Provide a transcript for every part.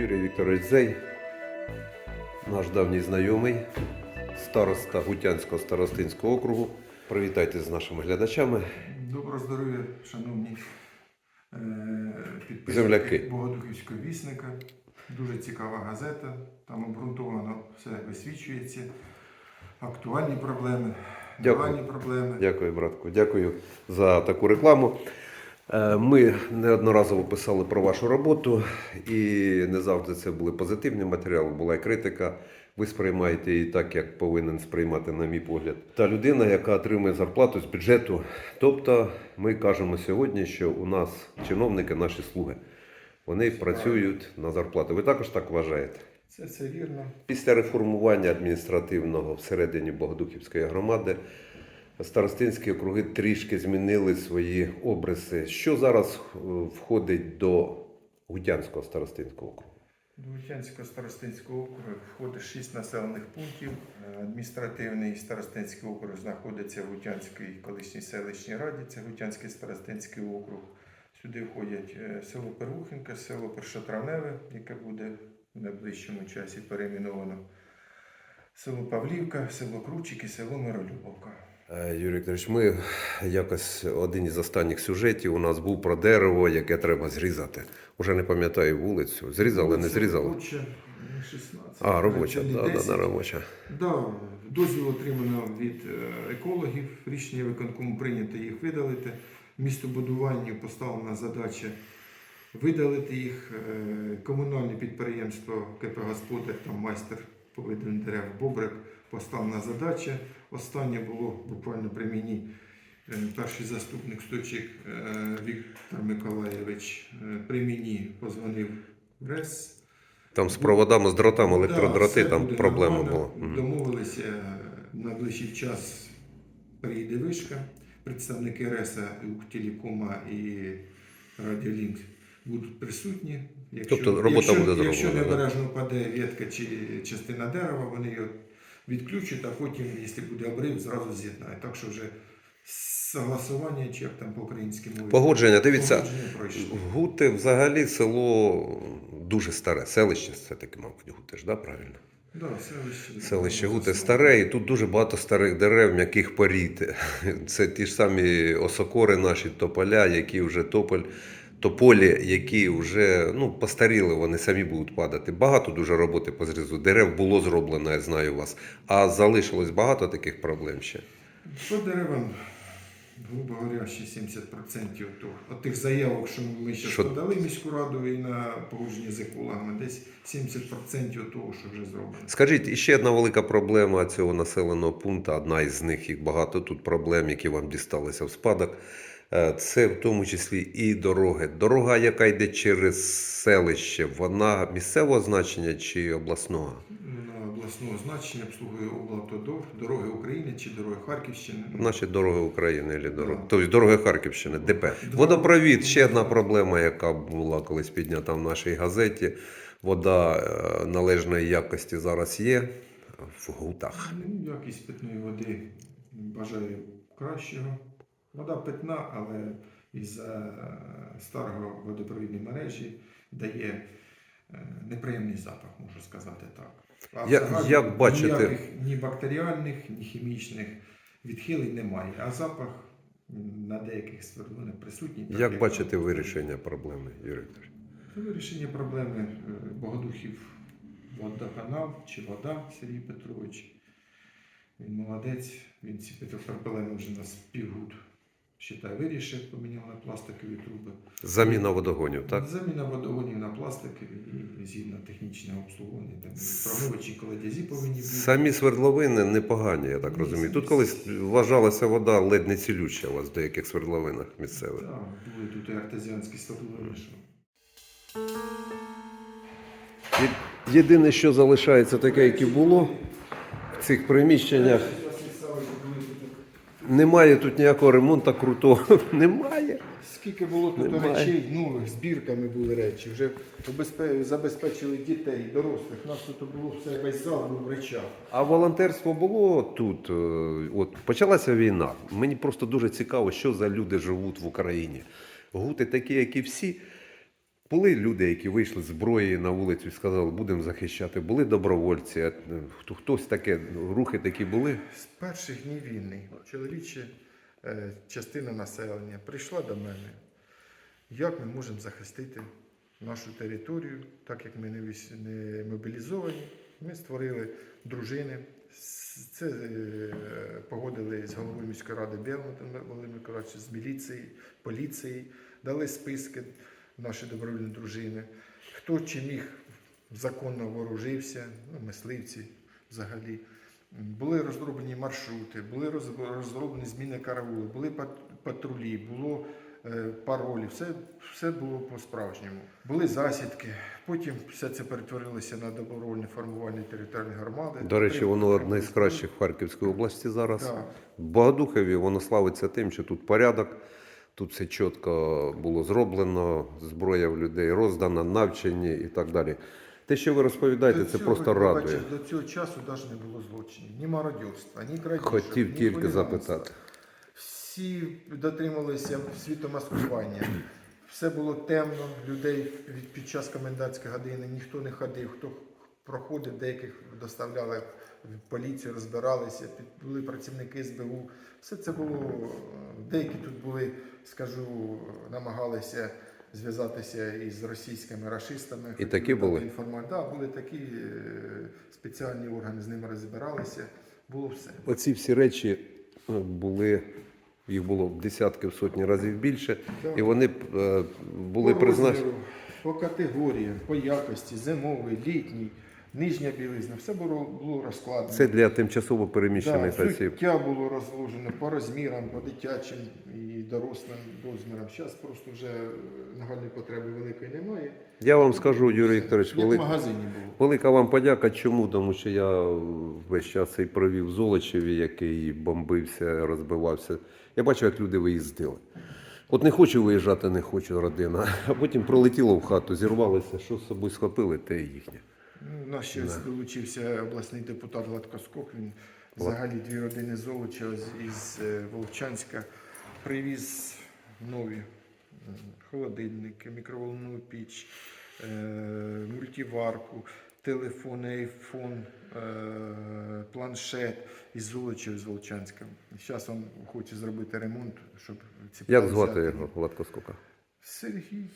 Юрій Вікторович Зей, наш давній знайомий, староста Гутянського старостинського округу. Привітайте з нашими глядачами. Доброго здоров'я, шановні е, підписники Земляки. Богодухівського вісника. Дуже цікава газета. Там обґрунтовано все висвічується. Актуальні проблеми, Дякую. проблеми. Дякую, братку. Дякую за таку рекламу. Е, Ми неодноразово писали про вашу роботу, і не завжди це були позитивні матеріали, була і критика. Ви сприймаєте її так, як повинен сприймати, на мій погляд, та людина, яка отримує зарплату з бюджету. Тобто, ми кажемо сьогодні, що у нас чиновники, наші слуги, вони працюють на зарплату. Ви також так вважаєте? Це все вірно. Після реформування адміністративного всередині Богодухівської громади старостинські округи трішки змінили свої обриси. Що зараз е, входить до Гутянського старостинського округу? До Гутянського старостинського округу входить 6 населених пунктів. Е, Адміністративний старостинський округ знаходиться в Гутянській колишній селищній раді, це Гутянський старостинський округ. Сюди входять е, село Первухинка, село Першотравневе, яке буде в найближчому часі перейменовано, село Павлівка, село Кручик і село Миролюбовка. Е, Юрій Вікторович, ми якось один із останніх сюжетів у нас був про дерево, яке треба зрізати. Уже не пам'ятаю вулицю. Зрізали, не зрізали. Робоча, 16. А, робоча, не да, да, да, робоча. Да, дозвіл отримано від е, екологів. Рішення виконкому прийнято їх видалити. Містобудуванню поставлена задача видалити їх. Е, Комунальне підприємство КП Господар, там майстер по видаленню дерев Бобрик, поставлена задача. Останнє було буквально при мені. Е, Перший заступник Сточик е, Віктор Миколаєвич е, при мені позвонив в РЕС. Там з проводами, з дротами, електродроти, Да, там проблема нормально. була. Домовилися на найближчий час приїде вишка. Представники РЕСа, Укртелекома і Радіолінк будуть присутні. Якщо, Тобто робота якщо, буде Якщо зроблена, да? небережно впаде ветка чи частина дерева, вони його відключать, а потім, якщо буде обрив, зразу з'єднають. Так що вже согласування, чи як там по-українськи мові. Погодження, дивіться. Гути взагалі село дуже старе. Селище це таке, мабуть, Гути ж, да, правильно? Да, селище, Селище Гути старе, і тут дуже багато старих дерев, м'яких порід. Це ті ж самі осокори наші тополя, які вже тополь. Тополі, які вже ну, постаріли, вони самі будуть падати. Багато дуже роботи по зрізу. Дерев було зроблено, я знаю вас. А залишилось багато таких проблем ще. По деревам, грубо говоря, ще 70% того, от тих заявок, що ми зараз Що- подали міську раду і на погодження з екологами, десь 70% того, що вже зроблено. Скажіть, і ще одна велика проблема цього населеного пункту, одна із них, їх багато тут проблем, які вам дісталися в спадок. Е, Це в тому числі і дороги. Дорога, яка йде через селище, вона місцевого значення чи обласного? Обласного значення обслуговує облавтодор, дороги України чи дороги Харківщини. Наші дороги України або дороги. Да. Тобто дороги Харківщини, ДП. Водопровід ще одна проблема, яка була колись піднята в нашій газеті. Вода е, належної якості зараз є в гутах. Ну, якість питної води бажаю кращого. Вода питна, але із-за старого водопровідної мережі дає е, неприємний запах, можу сказати так. А Як- як бачите- ніяких ні бактеріальних, ні хімічних відхилень немає. А запах на деяких свердлинах присутній. так, Як бачите на- вирішення проблеми, Юрій Вікторович? Вирішення проблеми е, Богодухів водоканал чи вода Сергій Петрович. Він молодець, він ці Петропарпелеми вже нас півгуд считай, вирішив, поміняв на пластикові труби. Заміна водогонів, так? Заміна водогонів на пластикові і згідно технічного обслуговування. Там і промивачі колодязі повинні бути. Самі свердловини непогані, я так Ні, розумію. Тут колись вважалася вода ледь не цілюща у вас в деяких свердловинах місцевих. Так, були тут і артезіанські свердловини. Єдине, що залишається таке, як і було в цих приміщеннях. Немає тут ніякого ремонту крутого. Немає. Скільки було тут Немає. речей нових, збірками були речі, вже обезпе- забезпечили дітей, дорослих. У нас тут було все весь зал був в речах. А волонтерство було тут. е, От почалася війна. Мені просто дуже цікаво, що за люди живуть в Україні. Гути такі, як і всі. Були люди, які вийшли зброї на вулицю і сказали, будемо захищати. Були добровольці. Хто- Хтось таке, рухи такі були. З перших днів війни чоловіча е, частина населення прийшла до мене. Як ми можемо захистити нашу територію, так як ми не, мобілізовані, ми створили дружини. Це е, погодили з головою міської ради Белмотом Володимиром Миколаївичем, з міліції, поліції, дали списки наші добровільні дружини. Хто чи міг законно вооружився, ну, мисливці взагалі. Були розроблені маршрути, були розроблені зміни караули, були пат- патрулі, було е, паролі, все, все було по-справжньому. Були засідки, потім все це перетворилося на добровольне формування територіальної громади. До речі, воно одне з кращих в Харківській області зараз. Так. В Богодухові воно славиться тим, що тут порядок, тут все чітко було зроблено, зброя в людей роздана, навчені і так далі. Те, що ви розповідаєте, це цього, просто ви радує. бачите, До цього часу навіть не було злочинів, ні мародерства, ні крадіжок, Хотів ні тільки хуліганства. запитати. Всі дотрималися світомаскування. Все було темно, людей від- під час комендантської години ніхто не ходив. Хто проходив, деяких доставляли поліцію, розбиралися, були працівники СБУ. Все це було. Деякі тут були, скажу, намагалися зв'язатися із російськими рашистами. І такі були? інформа- Да, були такі е, спеціальні органи, з ними розбиралися. Було все. Оці всі речі е, були, їх було в десятки, в сотні разів більше, Так. і вони е, були по призначені. по категоріям, по якості, зимовий, літній, нижня білизна, все було, було розкладено. Це для тимчасово переміщених да, осіб. суття було розложено по розмірам, по дитячим і дорослим розмірам. Зараз просто вже нагальної потреби великої немає. Я вам скажу, Юрій Вікторович, в велик... велика вам подяка. Чому? Тому що я весь час цей провів в Золочеві, який бомбився, розбивався. Я бачив, як люди виїздили. От не хочу виїжджати, не хочу родина. А потім пролетіло в хату, зірвалося, що з собою схопили, те і їхнє. Ну, у нас ще долучився обласний депутат Гладкоскок. Він взагалі дві родини Золоча із е, Волчанська привіз нові холодильники, мікроволнову піч, е, мультиварку, телефон, айфон, е, планшет із Золоча з Волчанська. Зараз він хоче зробити ремонт, щоб ці Як звати його Гладкоскока? Сергій.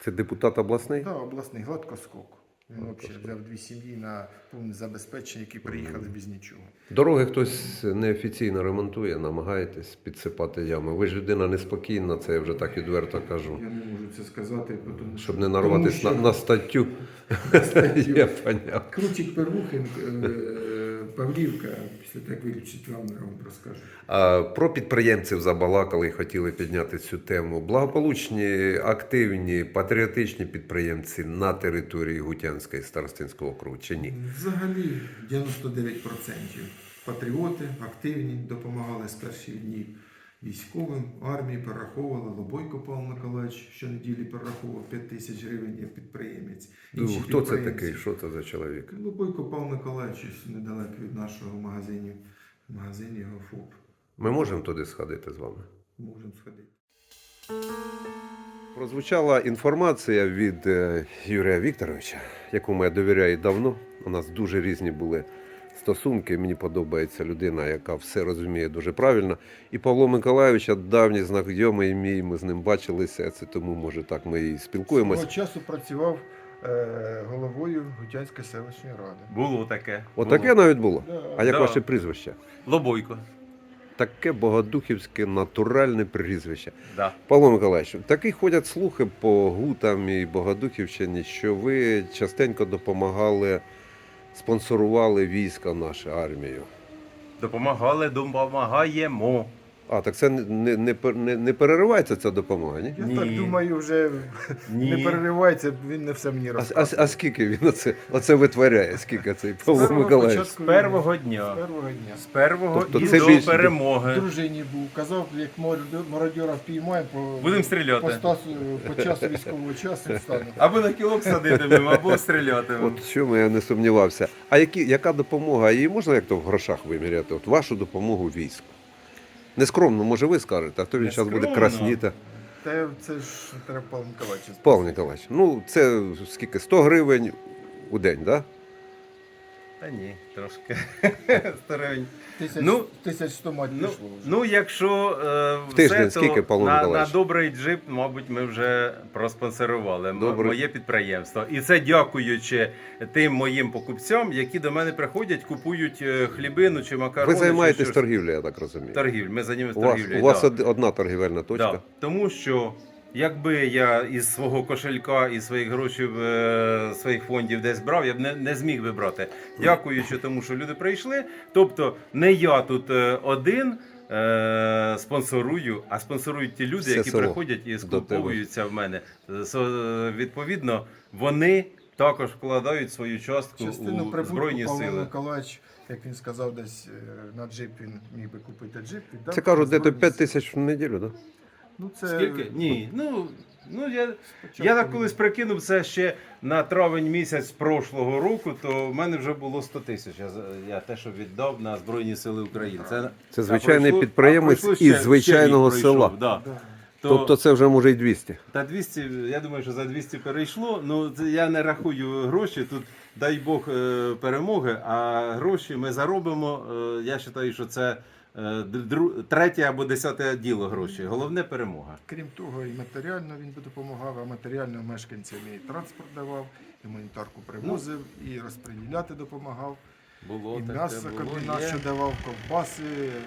Це депутат обласний? Так, обласний гладкоскок. Він взагалі взяв дві сім'ї на повне забезпечення, які приїхали без нічого. Дороги хтось неофіційно ремонтує, намагаєтесь підсипати ями. Ви ж людина неспокійна, це я вже так відверто кажу. Я не можу це сказати, тому Щоб не нарватися тому на, що на статтю. статтю. Я поняв. Крутик Первухин, е, Павлівка, після так травму, я вам розкажу. А, Про підприємців забалакали і хотіли підняти цю тему. Благополучні, активні, патріотичні підприємці на території Гутянської старостинського округу чи ні? Взагалі 99% патріоти активні, допомагали з перших днів військовим, армії перераховували. Лобойко Павло Миколаївич щонеділі перераховував 5 тисяч гривень як підприємець. Ну, Інші хто це такий? Що це за чоловік? Лобойко Павло Миколаївич недалеко від нашого магазину. Магазин його ФОП. Ми можемо туди сходити з вами? Можемо сходити. Прозвучала інформація від е, Юрія Вікторовича, якому я довіряю давно. У нас дуже різні були стосунки. Мені подобається людина, яка все розуміє дуже правильно. І Павло Миколайовича давній знайомий мій, ми з ним бачилися. Це тому, може, так ми і спілкуємось. Свого часу працював е, головою Гутянської селищної ради. Було таке. Отаке навіть було. Да. А як Да. ваше прізвище? Лобойко. Таке богодухівське натуральне прізвище. Да. Павло Миколаївич, такі ходять слухи по гутам і Богодухівщині, що ви частенько допомагали, спонсорували війська нашу армію. Допомагали, допомагаємо. А, так це не, не, не, не, переривається ця допомога, ні? Я Ні. так думаю, вже Ні. не переривається, він не все мені А, а, розказує. а скільки він оце, оце витворяє? Скільки цей Павло самого Миколаївич? початку З першого З дня. першого дня. З першого Тобто і це до більш- перемоги. дружині був, казав, як мародьор- мародьора впіймаємо по, Будемо стріляти. по, стасу, по часу військового часу встану. Або на кілок садитимемо, або стрілятимемо. От в чому я не сумнівався. А які, яка допомога? Її можна як то в грошах виміряти? От вашу допомогу війську. Нескромно, може, ви скажете, а то він зараз буде Нескромно. красніти. Та це ж треба Павло Миколаївичу. Павло Ніколаївич, ну це скільки? 100 гривень у день, так? Да? Та ні, трошки. Старень. Тисяч, Ну, тисяч сто мать Ну, пішло вже. ну, якщо е, В тиждень все, скільки, то Павло на, на Миколаївич? добрий джип, мабуть, ми вже проспонсорували м- Добре. моє підприємство. І це дякуючи тим моїм покупцям, які до мене приходять, купують е, хлібину чи макарони. Ви чи займаєтесь щось. торгівлею, я так розумію. торгівлю. Ми займаємося У вас, торгівлею. у вас да. од- одна торгівельна точка. Да. Тому що якби я із свого кошелька і своїх грошей е, своїх фондів десь брав, я б не, не зміг би брати. Дякуючи тому, що люди прийшли. Тобто не я тут е, один. е, Спонсорую, а спонсорують ті люди, Все які село приходять і скуповуються в мене. Е, со- Відповідно, вони також вкладають свою частку Частину у Збройні Павло сили. Миколаївич, як він сказав, десь е, на джип він міг би купити джип. Це кажуть, де то Збройні 5 тисяч в неділю, так? Да? Ну, це... Скільки? Ні. Ну, ну я, я так колись прикинув це ще на травень місяць прошлого року, то в мене вже було 100 тисяч. Я, я те, що віддав на Збройні Сили України. Це, Це звичайний пройшло- підприємець із ще- звичайного ще пройшов, села. Да. Да. То, Тобто це вже може й 200. та 200, я думаю, що за 200 перейшло. Ну я не рахую гроші. Тут дай Бог е, перемоги, а гроші ми заробимо. Е, Я вважаю, що це третє або десяте діло гроші. Головне перемога. Крім того, і матеріально він би допомагав, а матеріально мешканцям і транспорт давав, і монітарку привозив, і розприділяти допомагав. Було І таке, м'ясо комбінат, що давав ковбаси,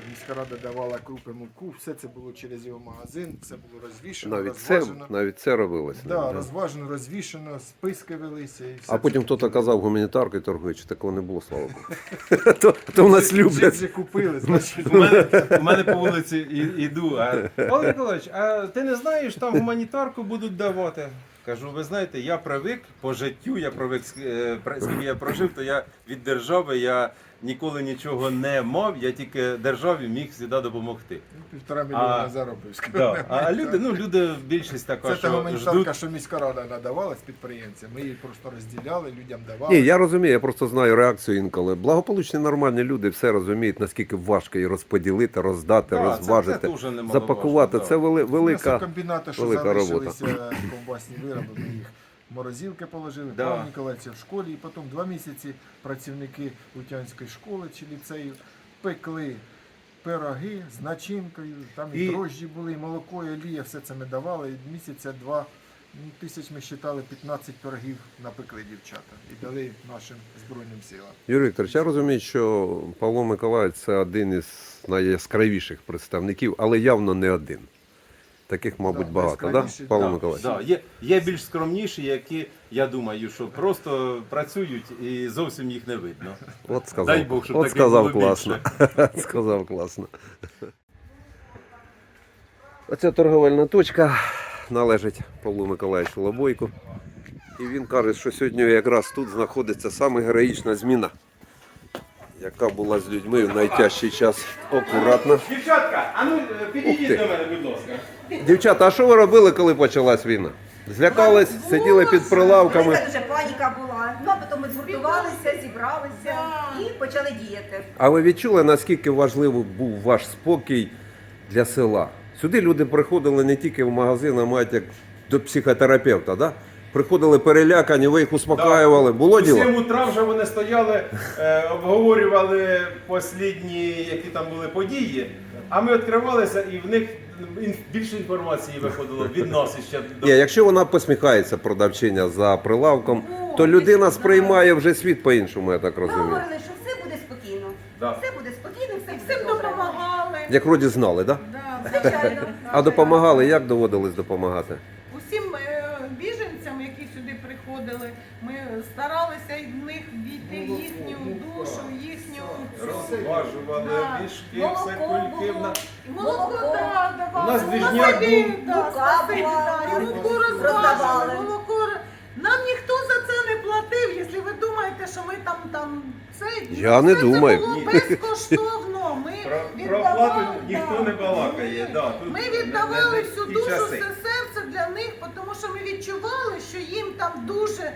міська рада давала крупи муку, все це було через його магазин, все було розвішено, Навіть це, розважено. навіть це робилося. Да, Да. розважено, розвішено, списки велися. І все А потім це хтось казав гуманітаркою торгуючи, такого не було, слава Богу. То, то в нас люблять. купили, значить. У мене, у мене по вулиці і- іду. А Павло Миколаївич, а ти не знаєш, там гуманітарку будуть давати. Кажу, ви знаєте, я привик по життю, я привик, е, про- скільки я прожив, то я від держави я ніколи нічого не мав, я тільки державі міг завжди допомогти. Півтора мільйона А, заробив. Да. А люди, ну люди більшість така, Це та що гуманітарка, ждуть. що міська рада надавала з підприємцям. Ми її просто розділяли, людям давали. Ні, я розумію, я просто знаю реакцію інколи. Благополучні нормальні люди все розуміють, наскільки важко її розподілити, роздати, Да, це- розважити, це дуже немаловажно, запакувати. да. Це вели, велика. М'ясокомбінати, що велика залишилися ковбасні вироби, ми їх морозилки положили, Да. Павло Ніколаївича в школі, і потім два місяці працівники Лутянської школи чи ліцею пекли пироги з начинкою, там і, І- дрожжі були, і молоко, і олія, все це ми давали. І місяця два ну, тисяч ми вважали, 15 пирогів напекли дівчата і дали нашим Збройним силам. Юрій Вікторович, я розумію, що Павло Миколаївич це один із найяскравіших представників, але явно не один. Таких, мабуть, Да, багато, так? Да? Павло Да, Миколаївич? да. Є, є більш скромніші, які, я думаю, що просто працюють і зовсім їх не видно. От сказав, Дай Бог, щоб от таких сказав було класно. сказав класно. Оця торговельна точка належить Павлу Миколаївичу Лобойку. І він каже, що сьогодні якраз тут знаходиться саме героїчна зміна, яка була з людьми в найтяжчий час. Акуратно. Дівчатка, а ну підійдіть до мене, будь ласка. Дівчата, а що ви робили, коли почалась війна? Злякались, сиділи під прилавками. Велика дуже паніка була. Ну а потім ми згуртувалися, зібралися і почали діяти. А ви відчули, наскільки важливий був ваш спокій для села? Сюди люди приходили не тільки в магазин, а навіть як до психотерапевта, да? Приходили перелякані, ви їх успокаювали. Було У діло? 7 утра вже вони стояли, е, обговорювали послідні, які там були події, а ми відкривалися і в них більше інформації виходило від нас іще. до- Ні, якщо вона посміхається продавчиня за прилавком, то людина сприймає вже світ по-іншому, я так Ми розумію. говорили, що все буде спокійно. Да. Все буде спокійно, все Всім допомагали. Як вроді знали, так? Да? Да, Звичайно. А допомагали, як доводилось допомагати? Усім е, біженцям, які сюди приходили, ми старалися в них війти в їхню душу, в їхню Розважували Да. мішки, все кульки. І молоко Молоко. да, давали. У нас двіжняк був. муку розважили, молоко. Нам ніхто за це не платив, якщо ви думаєте, що ми там там це Я не все думаю. Це було безкоштовно. Ми Про, про віддавали, оплату ніхто не балакає. Да, тут Ми віддавали не- не всю душу, часи. все серце для них, тому що ми відчували, що їм там дуже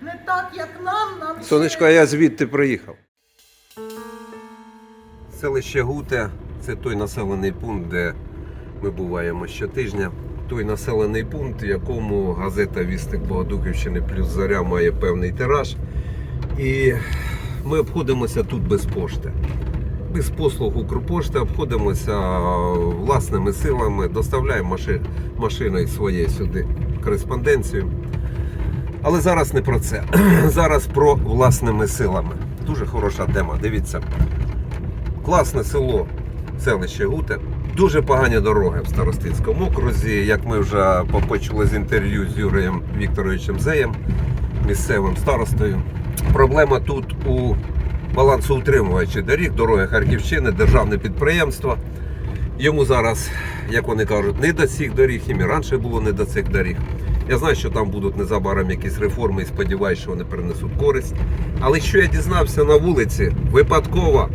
не так, як нам. нам Сонечко, а я звідти приїхав. Селище Гуте це той населений пункт, де ми буваємо щотижня. той населений пункт, в якому газета Вісник Богодухівщини плюс Заря має певний тираж. І ми обходимося тут без пошти. Без послуг Укрпошти обходимося власними силами, доставляємо маши- машиною своєю сюди кореспонденцію. Але зараз не про це. Зараз про власними силами. Дуже хороша тема. Дивіться. Класне село, селище Гуте. Дуже погані дороги в Старостинському окрузі. Як ми вже почули з інтерв'ю з Юрієм Вікторовичем Зеєм, місцевим старостою. Проблема тут у балансоутримувачі доріг, дороги Харківщини, державне підприємство. Йому зараз, як вони кажуть, не до цих доріг, їм і раніше було не до цих доріг. Я знаю, що там будуть незабаром якісь реформи і сподіваюся, що вони принесуть користь. Але що я дізнався на вулиці випадково,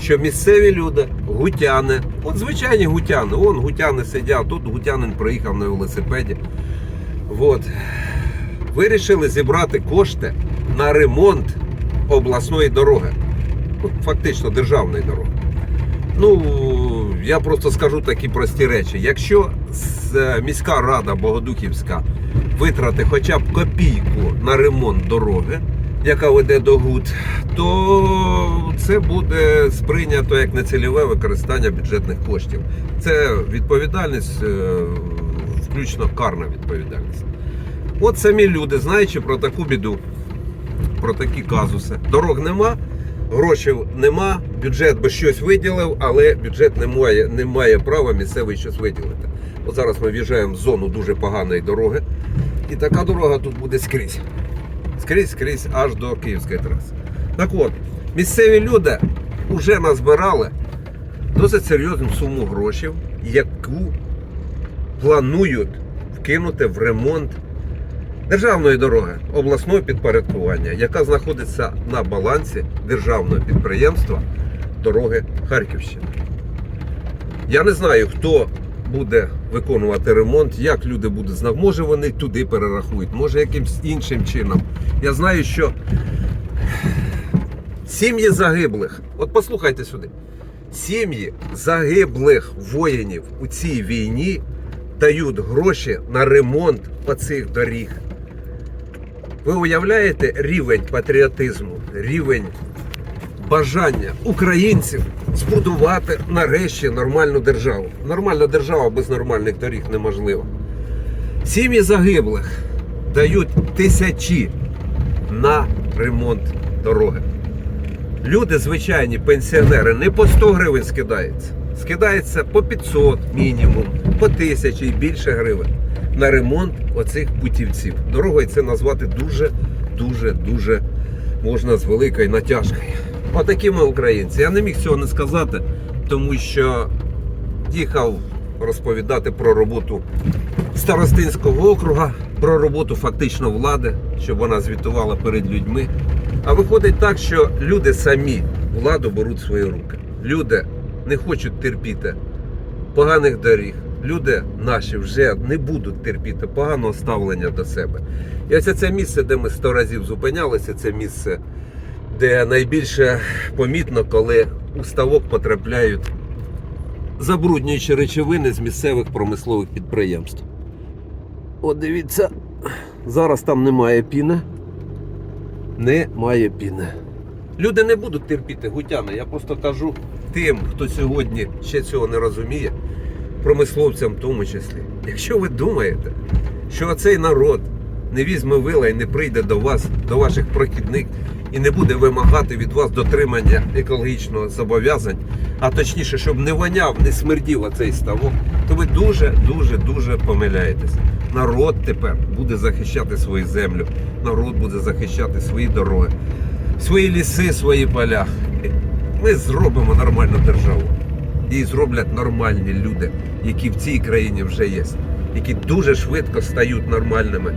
що місцеві люди, гутяни, от звичайні гутяни, вон гутяни сидять, тут гутянин приїхав на велосипеді. От. Вирішили зібрати кошти на ремонт обласної дороги. Фактично державної дороги. Ну, я просто скажу такі прості речі. Якщо е, міська рада Богодухівська витрати хоча б копійку на ремонт дороги, яка веде до ГУД, то це буде сприйнято як нецільове використання бюджетних коштів. Це відповідальність, е, включно карна відповідальність. От самі люди, знаючи про таку біду, про такі казуси. Дорог нема, грошей нема, бюджет би щось виділив, але бюджет не має, не має права місцевий щось виділити. От зараз ми в'їжджаємо в зону дуже поганої дороги, і така дорога тут буде скрізь. Скрізь, скрізь, аж до Київської траси. Так от, місцеві люди вже назбирали досить серйозну суму грошей, яку планують вкинути в ремонт державної дороги обласного підпорядкування, яка знаходиться на балансі державного підприємства дороги Харківщини. Я не знаю, хто буде виконувати ремонт, як люди будуть знати. Може вони туди перерахують, може якимсь іншим чином. Я знаю, що сім'ї загиблих, от послухайте сюди, сім'ї загиблих воїнів у цій війні дають гроші на ремонт оцих доріг. Ви уявляєте рівень патріотизму, рівень бажання українців збудувати нарешті нормальну державу. Нормальна держава без нормальних доріг неможлива. Сім'ї загиблих дають тисячі на ремонт дороги. Люди, звичайні пенсіонери, не по 100 гривень скидаються. Скидається по 500 мінімум, по 1000 і більше гривень на ремонт оцих путівців. Дорогою це назвати дуже, дуже, дуже можна з великою натяжкою. Отакі ми українці. Я не міг цього не сказати, тому що їхав розповідати про роботу Старостинського округа, про роботу фактично влади, щоб вона звітувала перед людьми. А виходить так, що люди самі владу беруть в свої руки. Люди не хочуть терпіти поганих доріг. Люди наші вже не будуть терпіти поганого ставлення до себе. І ось це місце, де ми сто разів зупинялися, це місце, де найбільше помітно, коли у ставок потрапляють забруднюючі речовини з місцевих промислових підприємств. От дивіться, зараз там немає піни. Немає піни. Люди не будуть терпіти гутяни. Я просто кажу тим, хто сьогодні ще цього не розуміє, промисловцям в тому числі. Якщо ви думаєте, що цей народ не візьме вила і не прийде до вас, до ваших прохідних, і не буде вимагати від вас дотримання екологічного зобов'язань, а точніше, щоб не воняв, не смердів оцей ставок, то ви дуже, дуже, дуже помиляєтесь. Народ тепер буде захищати свою землю, народ буде захищати свої дороги, свої ліси, свої поля. Ми зробимо нормальну державу. Її зроблять нормальні люди, які в цій країні вже є, які дуже швидко стають нормальними